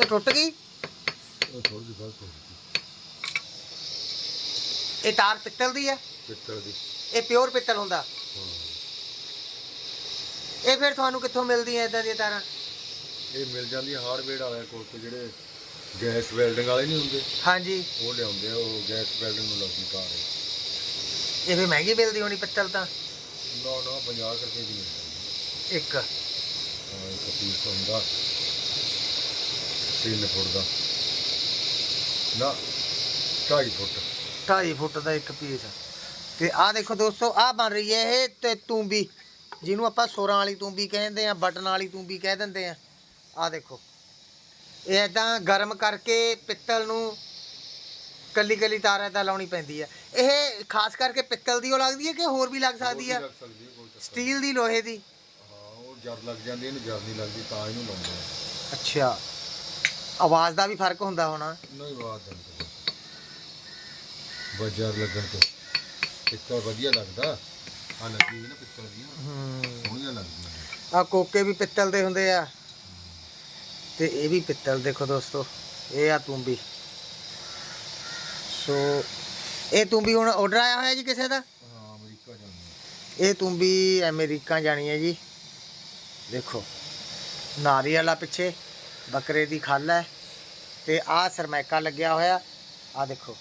ਤੇ ਟੁੱਟ ਗਈ? ਥੋੜੀ ਜਿਹੀ ਗਲਤ ਹੋ ਗਈ ਇਹ ਤਾਰ ਪਿੱਤਲ ਦੀ ਆ ਪਿੱਤਲ ਦੀ। ਇਹ ਪਿਓਰ ਪਿੱਤਲ ਹੁੰਦਾ? ਹਾਂ। ਇਹ ਫਿਰ ਤੁਹਾਨੂੰ ਕਿੱਥੋਂ ਮਿਲਦੀਆਂ ਇਦਾਂ ਦੀਆਂ ਤਾਰਾਂ? ਇਹ ਮਿਲ ਜਾਂਦੀ ਹਾਰਡਵੇਅਰ ਵਾਲਿਆਂ ਕੋਲ ਤੇ ਜਿਹੜੇ ਗੈਸ ਵੈਲਡਿੰਗ ਵਾਲੇ ਨਹੀਂ ਹੁੰਦੇ। ਹਾਂਜੀ। ਉਹ ਲਿਆਉਂਦੇ ਆ ਉਹ ਗੈਸ ਵੈਲਡਿੰਗ ਨੂੰ ਲੱਗਦੀ ਕਾਰ ਹੈ ਇਹ ਫਿਰ ਮਹਿੰਗੀ ਮਿਲਦੀ ਹੋਣੀ ਪਿੱਤਲ ਤਾਂ? ਨਾ ਨਾ 50 ਰੁਪਏ ਦੀ ਮਿਲ ਜਾਂਦੀ। ਇੱਕ। ਹਾਂ ਇੱਕ ਪੀਸ ਹੁੰਦਾ। 3 ਫੁੱਟ ਦਾ। ਨਾ 2.5 ਫੁੱਟ। 2.5 ਫੁੱਟ ਦਾ ਇੱਕ ਪੀਸ ਤੇ ਆਹ ਦੇਖੋ ਦੋਸਤੋ ਆਹ ਬਣ ਰਹੀ ਹੈ ਇਹ ਤੇ ਤੂੰਬੀ। ਜਿਹਨੂੰ ਆਪਾਂ ਸੋਰਾਂ ਵਾਲੀ ਤੂੰਬੀ ਕਹਿੰਦੇ ਆ ਬਟਨ ਵਾਲੀ ਤੂੰਬੀ ਕਹਿ ਦਿੰਦੇ ਆ ਆਹ ਦੇਖੋ। ਇਹ ਇਦਾਂ ਗਰਮ ਕਰਕੇ ਪਿੱਤਲ ਨੂੰ ਕੱਲੀ ਕੱਲੀ ਤਾਰ ਏਦਾਂ ਲਾਉਣੀ ਪੈਂਦੀ ਆ ਇਹ ਖਾਸ ਕਰਕੇ ਪਿੱਤਲ ਦੀ ਉਹ ਲੱਗਦੀ ਹੈ ਕਿ ਹੋਰ ਵੀ ਲੱਗ ਸਕਦੀ ਆ ਸਟੀਲ ਦੀ ਲੋਹੇ ਦੀ। ਹਾਂ ਉਹ ਜਦ ਲੱਗ ਜਾਂਦੀ ਇਹਨੂੰ ਜਦ ਨਹੀਂ ਲੱਗਦੀ ਤਾਂ ਇਹਨੂੰ ਲਾਉਂਦੇ ਆ ਅੱਛਾ। ਆਵਾਜ਼ ਦਾ ਵੀ ਫ਼ਰਕ ਹੁੰਦਾ ਹੋਣਾ। ਨਹੀਂ ਬਾਤ ਨਹੀਂ ਬਾਜ਼ਾਰ ਲੱਗਣ ਤੋਂ। ਪਿੱਤਲ ਵਧੀਆ ਲੱਗਦਾ। ਆ ਲੱਗੀ ਨਾ ਪਿੱਤਲ ਦੀਆਂ ਹੂੰ। ਸੋਹਣੀਆਂ ਲੱਗਦੀਆਂ ਨੇ। ਆ ਕੋਕੇ ਵੀ ਪਿੱਤਲ ਦੇ ਹੁੰਦੇ ਆ। ਤੇ ਇਹ ਵੀ ਪਿੱਤਲ ਦੇਖੋ ਦੋਸਤੋ। ਇਹ ਆ ਤੁੰਬੀ। ਸੋ ਇਹ ਤੁੰਬੀ ਹੁਣ ਆਰਡਰ ਆਇਆ ਹੋਇਆ ਜੀ ਕਿਸੇ ਦਾ? ਹਾਂ ਅਮਰੀਕਾ ਜਾਂਦੀ ਇਹ ਤੁੰਬੀ ਅਮਰੀਕਾ ਜਾਣੀ ਹੈ ਜੀ। ਦੇਖੋ ਨਾਰੀਅਲ ਵਾਲਾ ਪਿੱਛੇ। ਬੱਕਰੇ ਦੀ ਖੱਲ ਹੈ ਤੇ ਆ ਸਰਮੈਕਾ ਲੱਗਿਆ ਹੋਇਆ। ਆ ਦੇਖੋ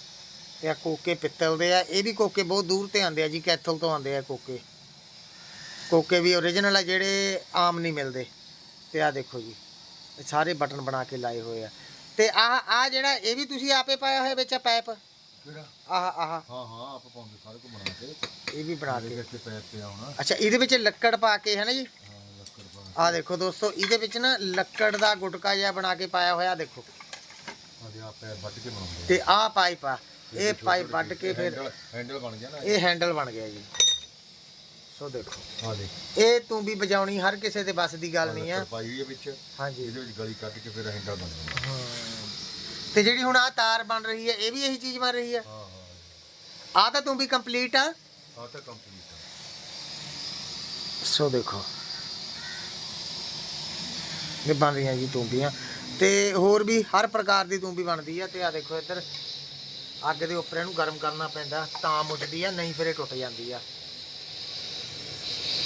ਤੇ ਆ ਕੋਕੇ ਪਿੱਤਲ ਦੇ ਆ। ਇਹ ਵੀ ਕੋਕੇ ਬਹੁਤ ਦੂਰ ਤੇ ਆਉਂਦੇ ਆ ਜੀ ਕੈਥਲ ਤੋਂ ਆਉਂਦੇ ਆ ਕੋਕੇ। ਕੋਕੇ ਵੀ ਓਰੀਜਨਲ ਆ ਜਿਹੜੇ ਆਮ ਨਹੀਂ ਮਿਲਦੇ। ਤੇ ਆ ਦੇਖੋ ਜੀ ਸਾਰੇ ਬਟਨ ਬਣਾ ਕੇ ਲਾਏ ਹੋਏ ਆ। ਤੇ ਆਹ ਆ ਜਿਹੜਾ ਇਹ ਵੀ ਤੁਸੀਂ ਆਪੇ ਪਾਇਆ ਹੋਇਆ ਵਿੱਚ ਪਾਈਪ ਕਿਹੜਾ? ਆਹ ਆਹ। ਹਾਂ ਹਾਂ ਆਪ ਪਾਉਂਦੇ ਸਾਰੇ ਕੋ ਬਣਾ ਕੇ ਇਹ ਵੀ ਬਣਾ ਕੇ। ਅੱਛਾ ਇਹਦੇ ਵਿੱਚ ਲੱਕੜ ਪਾ ਕੇ ਹੈ ਨਾ ਜੀ? ਆ ਦੇਖੋ ਦੋਸਤੋ ਇਹਦੇ ਵਿੱਚ ਨਾ ਲੱਕੜ ਦਾ ਗੁਟਕਾ ਜਿਹਾ ਬਣਾ ਕੇ ਪਾਇਆ ਹੋਇਆ ਦੇਖੋ। ਆ। ਤੇ ਆਹ ਪਾਈਪ ਆ ਇਹ ਪਾਈਪ ਵੱਢ ਕੇ ਫਿਰ ਹੈਂਡਲ ਬਣ ਗਿਆ ਨਾ ਇਹ ਹੈਂਡਲ ਬਣ ਗਿਆ ਜੀ। ਸੋ ਦੇਖੋ। ਆ ਦੇ ਇਹ ਤੂੰ ਵੀ ਵਜਾਉਣੀ ਹਰ ਕਿਸੇ ਦੇ ਬਸ ਦੀ ਗੱਲ ਨਹੀਂ ਆ। ਪਾਈ ਹੋਈ ਹੈ ਵਿੱਚ। ਹਾਂਜੀ। ਇਹਦੇ ਵਿੱਚ ਗਲੀ ਕੱਢ ਕੇ ਫਿਰ ਹੈਂਡਲ ਬਣ ਜਾਂਦਾ। ਤੇ ਜਿਹੜੀ ਹੁਣ ਆ ਤਾਰ ਬਣ ਰਹੀ ਹੈ ਇਹ ਵੀ ਇਹੀ ਚੀਜ਼ ਬਣ ਰਹੀ ਹੈ ਹਾਂ ਹਾਂ। ਆ ਤਾਂ ਤੂੰ ਵੀ ਕੰਪਲੀਟ ਆ? ਆ ਤਾਂ ਕੰਪਲੀਟ ਆ। ਸੋ ਦੇਖੋ। ਇਹ ਬਣ ਰਹੀਆਂ ਜੀ ਤੂੰਬੀਆਂ। ਤੇ ਹੋਰ ਵੀ ਹਰ ਪ੍ਰਕਾਰ ਦੀ ਤੂੰਬੀ ਬਣਦੀ ਆ, ਤੇ ਆ ਦੇਖੋ ਇੱਧਰ, ਅੱਗ ਦੇ ਉੱਪਰ ਇਹਨੂੰ ਗਰਮ ਕਰਨਾ ਪੈਂਦਾ, ਤਾਂ ਮੁੱਝਦੀ ਆ, ਨਹੀਂ ਫਿਰ ਇਹ ਟੁੱਟ ਜਾਂਦੀ ਆ।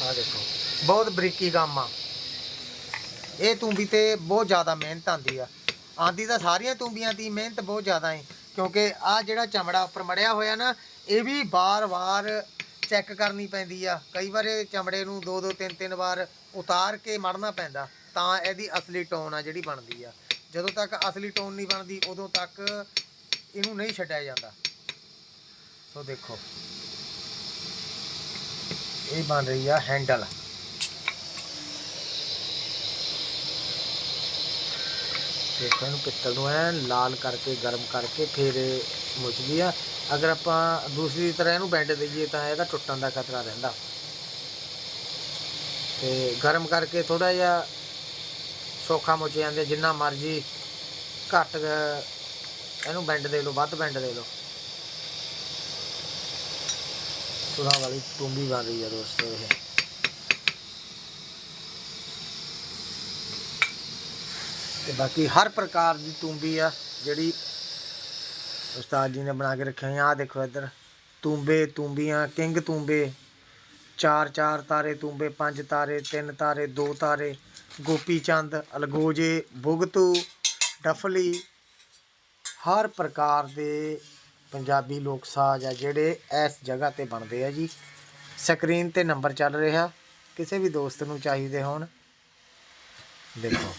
ਆ ਦੇਖੋ, ਬਹੁਤ ਬਰੀਕੀ ਕੰਮ ਆ। ਇਹ ਤੂੰਬੀ ਤੇ ਬਹੁਤ ਜ਼ਿਆਦਾ ਮਿਹਨਤ ਆਂਦੀ ਆ। ਆਂਦੀ ਤਾਂ ਸਾਰੀਆਂ ਤੂੰਬੀਆਂ ਦੀ ਮਿਹਨਤ ਬਹੁਤ ਜ਼ਿਆਦਾ ਹੈ ਕਿਉਂਕਿ ਆ ਜਿਹੜਾ ਚਮੜਾ ਉੱਪਰ ਮੜਿਆ ਹੋਇਆ ਨਾ, ਇਹ ਵੀ ਵਾਰ-ਵਾਰ ਚੈੱਕ ਕਰਨੀ ਪੈਂਦੀ ਆ। ਕਈ ਵਾਰ ਇਹ ਚਮੜੇ ਨੂੰ ਦੋ ਦੋ ਤਿੰਨ ਤਿੰਨ ਵਾਰ ਉਤਾਰ ਕੇ ਮੜਨਾ ਪੈਂਦਾ। ਤਾਂ ਇਹਦੀ ਅਸਲੀ ਟੋਨ ਆ ਜਿਹੜੀ ਬਣਦੀ ਆ। ਜਦੋਂ ਤੱਕ ਅਸਲੀ ਟੋਨ ਨਹੀਂ ਬਣਦੀ, ਉਦੋਂ ਤੱਕ ਇਹਨੂੰ ਨਹੀਂ ਛੱਡਿਆ ਜਾਂਦਾ। ਸੋ ਦੇਖੋ। ਇਹ ਬਣ ਰਹੀ ਆ ਹੈਂਡਲ। ਦੇਖੋ ਇਹਨੂੰ ਪਿੱਤਲ ਨੂੰ ਐ ਲਾਲ ਕਰਕੇ, ਗਰਮ ਕਰਕੇ ਫਿਰ ਇਹ ਮੁੱਚਦੀ ਆ। ਅਗਰ ਆਪਾਂ ਦੂਸਰੀ ਤਰ੍ਹਾਂ ਇਹਨੂੰ ਬੈਂਡ ਦਈਏ ਤਾਂ ਇਹਦਾ ਟੁੱਟਣ ਦਾ ਖਤਰਾ ਰਹਿੰਦਾ। ਤੇ ਗਰਮ ਕਰਕੇ ਥੋੜਾ ਜਿਹਾ ਸੌਖਾ ਮੁੱਚ ਜਾਂਦੇ, ਜਿੰਨਾ ਮਰਜ਼ੀ ਘੱਟ, ਇਹਨੂੰ ਬੈਂਡ ਦੇ ਲਓ, ਵੱਧ ਬੈਂਡ ਦੇ ਲਓ। ਸੁਰਾਂ ਵਾਲੀ ਟੁੰਬੀ ਬਣ ਰਹੀ ਆ ਦੋਸਤੋ ਇਹ। ਤੇ ਬਾਕੀ ਹਰ ਪ੍ਰਕਾਰ ਦੀ ਤੂੰਬੀ ਆ, ਜਿਹੜੀ ਉਸਤਾਦ ਜੀ ਨੇ ਬਣਾ ਕੇ ਰੱਖੇ ਆ ਆਹ ਦੇਖੋ ਇੱਧਰ ਤੂੰਬੇ ਤੂੰਬੀਆਂ ਕਿੰਗ ਤੂੰਬੇ ਚਾਰ ਚਾਰ ਤਾਰੇ ਤੂੰਬੇ ਪੰਜ ਤਾਰੇ, ਤਿੰਨ ਤਾਰੇ, ਦੋ ਤਾਰੇ। ਗੋਪੀ ਚੰਦ, ਅਲਗੋਜੇ, ਬੁਗਤੂ, ਡਫਲੀ, ਹਰ ਪ੍ਰਕਾਰ ਦੇ ਪੰਜਾਬੀ ਲੋਕ ਸਾਜ਼ ਆ ਜਿਹੜੇ ਇਸ ਜਗ੍ਹਾ ਤੇ ਬਣਦੇ ਆ ਜੀ। ਸਕਰੀਨ ਤੇ ਨੰਬਰ ਚੱਲ ਰਿਹਾ। ਕਿਸੇ ਵੀ ਦੋਸਤ ਨੂੰ ਚਾਹੀਦੇ ਹੋਣ, ਦੇਖੋ।